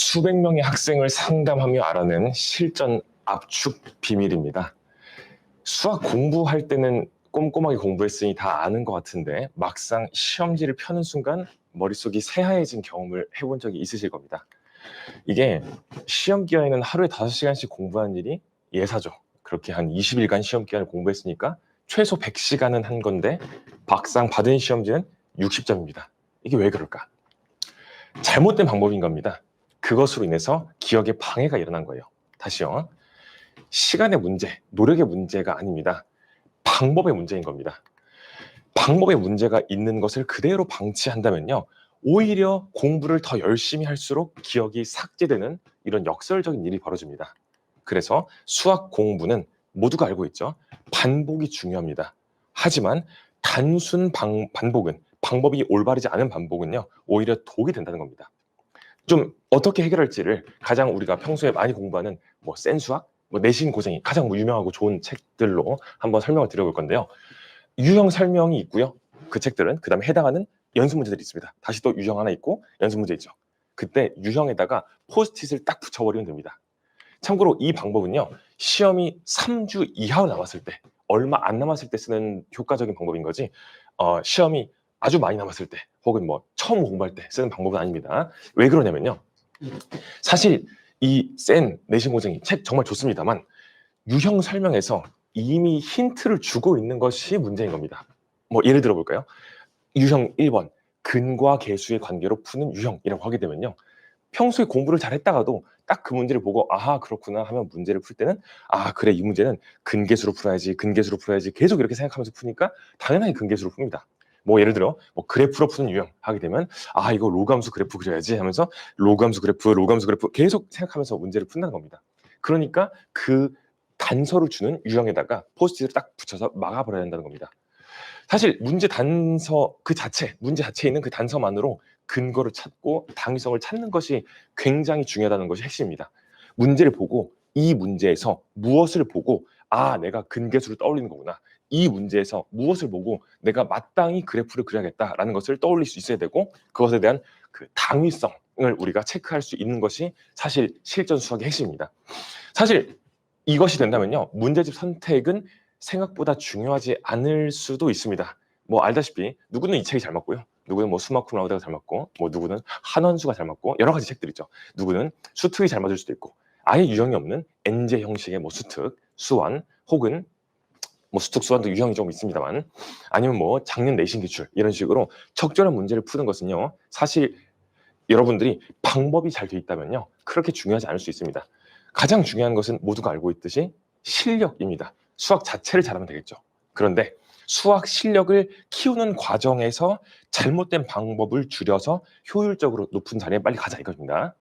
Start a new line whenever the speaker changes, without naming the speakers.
수백 명의 학생을 상담하며 알아낸 실전 압축 비밀입니다. 수학 공부할 때는 꼼꼼하게 공부했으니 다 아는 것 같은데 막상 시험지를 펴는 순간 머릿속이 새하얘진 경험을 해본 적이 있으실 겁니다. 이게 시험 기간에는 하루에 5시간씩 공부하는 일이 예사죠. 그렇게 한 20일간 시험 기간을 공부했으니까 최소 100시간은 한 건데 막상 받은 시험지는 60점입니다. 이게 왜 그럴까? 잘못된 방법인 겁니다. 그것으로 인해서 기억에 방해가 일어난 거예요. 다시요. 시간의 문제, 노력의 문제가 아닙니다. 방법의 문제인 겁니다. 방법의 문제가 있는 것을 그대로 방치한다면요. 오히려 공부를 더 열심히 할수록 기억이 삭제되는 이런 역설적인 일이 벌어집니다. 그래서 수학 공부는 모두가 알고 있죠. 반복이 중요합니다. 하지만 단순 방, 반복은 방법이 올바르지 않은 반복은요. 오히려 독이 된다는 겁니다. 좀 어떻게 해결할지를 가장 우리가 평소에 많이 공부하는 뭐 센 수학, 뭐 내신 고생이 가장 뭐 유명하고 좋은 책들로 한번 설명을 드려볼 건데요. 유형 설명이 있고요. 그 책들은 그 다음에 해당하는 연습 문제들이 있습니다. 다시 또 유형 하나 있고 연습 문제 있죠. 그때 유형에다가 포스트잇을 딱 붙여버리면 됩니다. 참고로 이 방법은요. 시험이 3주 이하로 남았을 때 얼마 안 남았을 때 쓰는 효과적인 방법인 거지 어, 시험이 아주 많이 남았을 때 혹은 뭐 처음 공부할 때 쓰는 방법은 아닙니다. 왜 그러냐면요. 사실 이 센 내신 고생이 책 정말 좋습니다만 유형 설명에서 이미 힌트를 주고 있는 것이 문제인 겁니다. 뭐 예를 들어 볼까요? 유형 1번 근과 계수의 관계로 푸는 유형이라고 하게 되면요. 평소에 공부를 잘 했다가도 딱 그 문제를 보고 아하 그렇구나 하면 문제를 풀 때는 아 그래 이 문제는 근계수로 풀어야지 근계수로 풀어야지 계속 이렇게 생각하면서 푸니까 당연하게 근계수로 풉니다. 뭐 예를 들어 뭐 그래프로 푸는 유형 하게 되면 아 이거 로감수 그래프 그려야지 하면서 로감수 그래프 로감수 그래프 계속 생각하면서 문제를 푼다는 겁니다. 그러니까 그 단서를 주는 유형에다가 포스트잇을 딱 붙여서 막아버려야 한다는 겁니다. 사실 문제 단서 그 자체, 문제 자체에 있는 그 단서만으로 근거를 찾고 당위성을 찾는 것이 굉장히 중요하다는 것이 핵심입니다. 문제를 보고 이 문제에서 무엇을 보고 아 내가 근계수를 떠올리는 거구나. 이 문제에서 무엇을 보고 내가 마땅히 그래프를 그려야겠다라는 것을 떠올릴 수 있어야 되고 그것에 대한 그 당위성을 우리가 체크할 수 있는 것이 사실 실전 수학의 핵심입니다. 사실 이것이 된다면요 문제집 선택은 생각보다 중요하지 않을 수도 있습니다. 뭐 알다시피 누구는 이 책이 잘 맞고요. 누구는 뭐 수막 쿨라우드가 잘 맞고 뭐 누구는 한원수가 잘 맞고 여러 가지 책들 있죠. 누구는 수특이 잘 맞을 수도 있고 아예 유형이 없는 엔제 형식의 뭐 수특, 수완 혹은 뭐 수특 수완도 유형이 좀 있습니다만 아니면 뭐 작년 내신 기출 이런 식으로 적절한 문제를 푸는 것은요 사실 여러분들이 방법이 잘 돼 있다면요 그렇게 중요하지 않을 수 있습니다. 가장 중요한 것은 모두가 알고 있듯이 실력입니다. 수학 자체를 잘하면 되겠죠. 그런데 수학 실력을 키우는 과정에서 잘못된 방법을 줄여서 효율적으로 높은 자리에 빨리 가자 이겁니다.